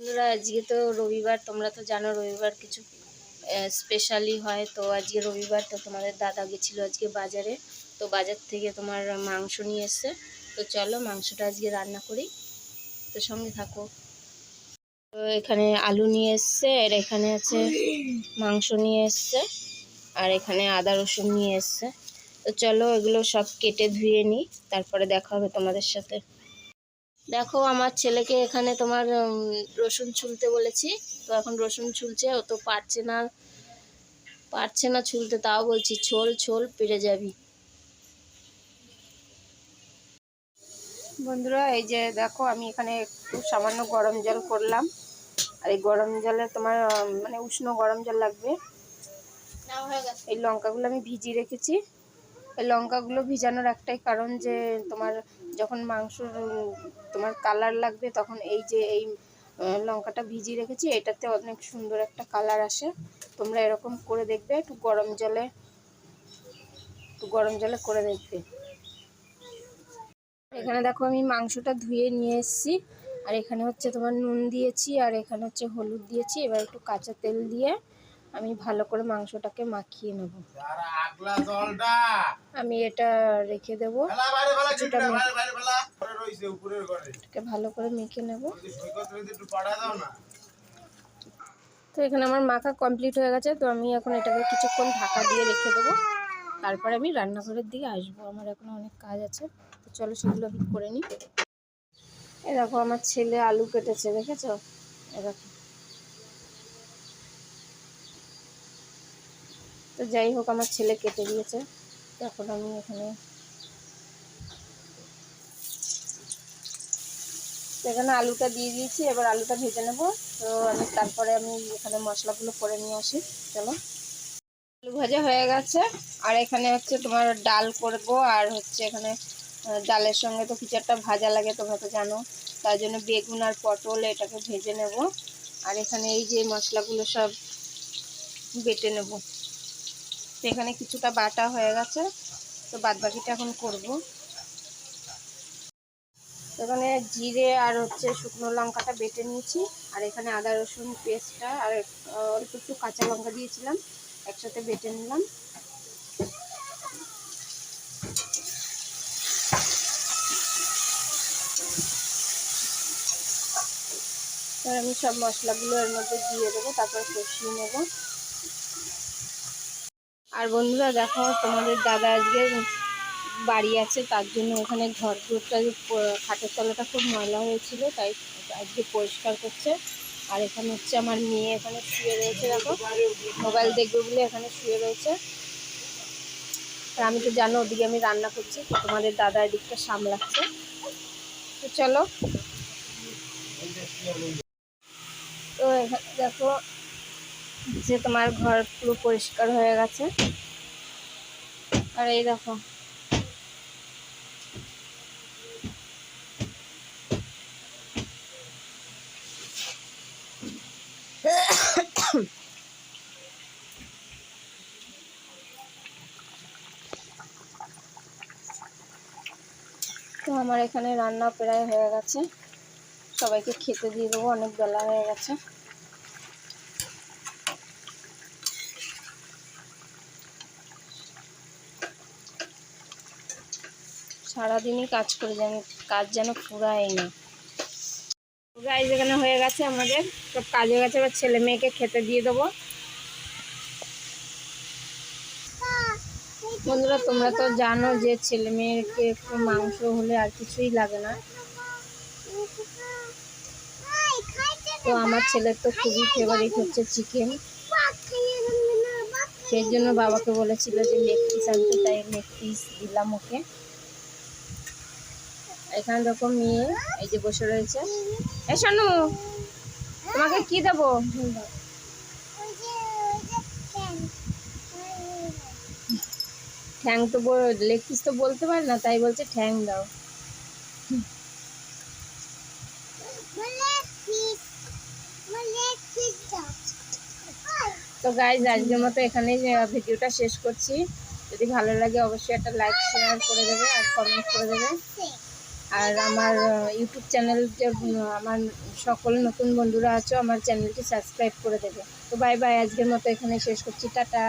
বন্ধুরা, আজকে তো রবিবার, তোমরা তো জানো রবিবার কিছু স্পেশালি হয়। তো আজকে রবিবার, তো তোমাদের দাদা গেছিল আজকে বাজারে। তো বাজার থেকে তোমার মাংস নিয়ে এসছে। তো চলো মাংসটা আজকে রান্না করি। তো সঙ্গে থাকো। তো এখানে আলু নিয়ে এসছে, আর এখানে আছে মাংস নিয়ে এসছে, আর এখানে আদা রসুন নিয়ে এসছে। তো চলো এগুলো সব কেটে ধুয়ে নিই, তারপরে দেখা হবে তোমাদের সাথে। দেখো আমার ছেলেকে এখানে তোমার রসুন ছুলতে বলেছি। তো এখন রসুন ছুলছে ও তো পারছে না পারছে না ছুলতে তাও বলছি ছোল ছোল পেরে যাবি। বন্ধুরা এই যে দেখো আমি এখানে একটু সামান্য গরম জল করলাম। আর এই গরম জলে তোমার মানে উষ্ণ গরম জল লাগবে। এই লঙ্কাগুলো আমি ভিজিয়ে রেখেছি। লঙ্কাগুলো ভিজানোর একটাই কারণ যে তোমার যখন মাংস তোমার কালার লাগবে তখন এই যে এই লঙ্কাটা ভিজিয়ে রেখেছি, এটাতে অনেক সুন্দর একটা কালার আসে। তোমরা এরকম করে দেখবে, একটু গরম জলে, একটু গরম জলে করে দেখবে। এখানে দেখো আমি মাংসটা ধুয়ে নিয়ে এসেছি, আর এখানে হচ্ছে তোমার নুন দিয়েছি, আর এখানে হচ্ছে হলুদ দিয়েছি, এবার একটু কাঁচা তেল দিয়ে আমি ভালো করে মাংসটাকে মাখিয়ে নেব। আমি এটা রেখে দেবো। এটাকে ভালো করে মেখে নেব। তো এখানে আমার মাখা কমপ্লিট হয়ে গেছে। তো আমি এখন এটাকে কিছুক্ষণ ঢাকা দিয়ে রেখে দেবো। তারপরে আমি রান্নাঘরের দিকে আসব। আমার এখন অনেক কাজ আছে। তো চলো সেগুলো আমি করে নিই। এ দেখো আমার ছেলে আলু কেটেছে দেখেছ? এ তো যাই হোক, আমার ছেলে কেটে দিয়েছে। এখন আমি এখানে এখানে আলুটা দিয়ে দিয়েছি, এবার আলুটা ভেজে নেব। তো আমি তারপরে আমি এখানে মশলাগুলো করে নিয়ে আসি। চলো। আলু ভাজা হয়ে গেছে। আর এখানে হচ্ছে তোমার ডাল করব, আর হচ্ছে এখানে ডালের সঙ্গে তো কিছু একটা ভাজা লাগে তোমরা তো জানো। তার জন্য বেগুন আর পটল এটাকে ভেজে নেব। আর এখানে এই যে মশলাগুলো সব বেটে নেব। তো এখানে কিছুটা বাটা হয়ে গেছে। তো বাদ বাকিটা এখন করব। এখানে জিরে আর হচ্ছে শুকনো লঙ্কাটা বেটে নিয়েছি। আর এখানে আদা রসুন পেস্টটা আর অল্প একটু কাঁচা লঙ্কা দিয়েছিলাম, একসাথে বেটে নিলাম। আমি সব মশলাগুলো এর মধ্যে দিয়ে দেবো, তারপর কষিয়ে নেব। আর বন্ধুরা দেখো, তোমাদের দাদা আজকে বাড়ি আছে, তার জন্য ওখানে ঘর যে খাটের তলাটা খুব ময়লা হয়েছিল, তাই আজকে পরিষ্কার করছে। আর এখানে হচ্ছে আমার মেয়ে এখানে শুয়ে রয়েছে, দেখো। মোবাইল দেখবে বলে এখানে শুয়ে রয়েছে। আর আমি তো জানো, ওদিকে আমি রান্না করছি তোমাদের দাদা এদিকটা সামলাচ্ছে। তো চলো। তো এখানে দেখো, যে তোমার ঘর পুরো পরিষ্কার হয়ে গেছে। আর এই দেখো। তো আমার এখানে রান্না প্রায় হয়ে গেছে। সবাইকে খেতে দিয়ে দেবো, অনেক বেলা হয়ে গেছে। সারাদিনই কাজ করে যেন, কাজ যেন ফুরায় না। গাইজ যেখানে হয়ে গেছে আমাদের, সব কাজ হয়ে গেছে, এবার ছেলে মেয়েকে খেতে দিয়ে দেবো। বন্ধুরা, তোমরা তো জানো যে ছেলে মেয়েকে একটু মাংস হলে আর কিছুই লাগে না। তো আমার ছেলের তো খুবই ফেভারিট হচ্ছে চিকেন সেই জন্য বাবাকে বলেছিল যে লেগ পিস আনতে, তাই লেগ পিস দিলাম ওকে। এখানে দেখো মেয়ে এই যে বসে রয়েছে। এ শানু, তোমাকে কি দেবো? ঠ্যাং তো লেগ পিস তো বলতে পারে না, তাই বলছে ঠ্যাং দাও। তো গাইজ আজকের মতো এখানেই ভিডিওটা শেষ করছি। যদি ভালো লাগে অবশ্যই একটা লাইক শেয়ার করে দেবে আর কমেন্ট করে দেবে। আর আমার ইউটিউব চ্যানেল যে আমার সকল নতুন বন্ধুরা আছো, আমার চ্যানেলটি সাবস্ক্রাইব করে দেবে। তো বাই বাই আজকের মতো এখানে শেষ করছি। টাটা।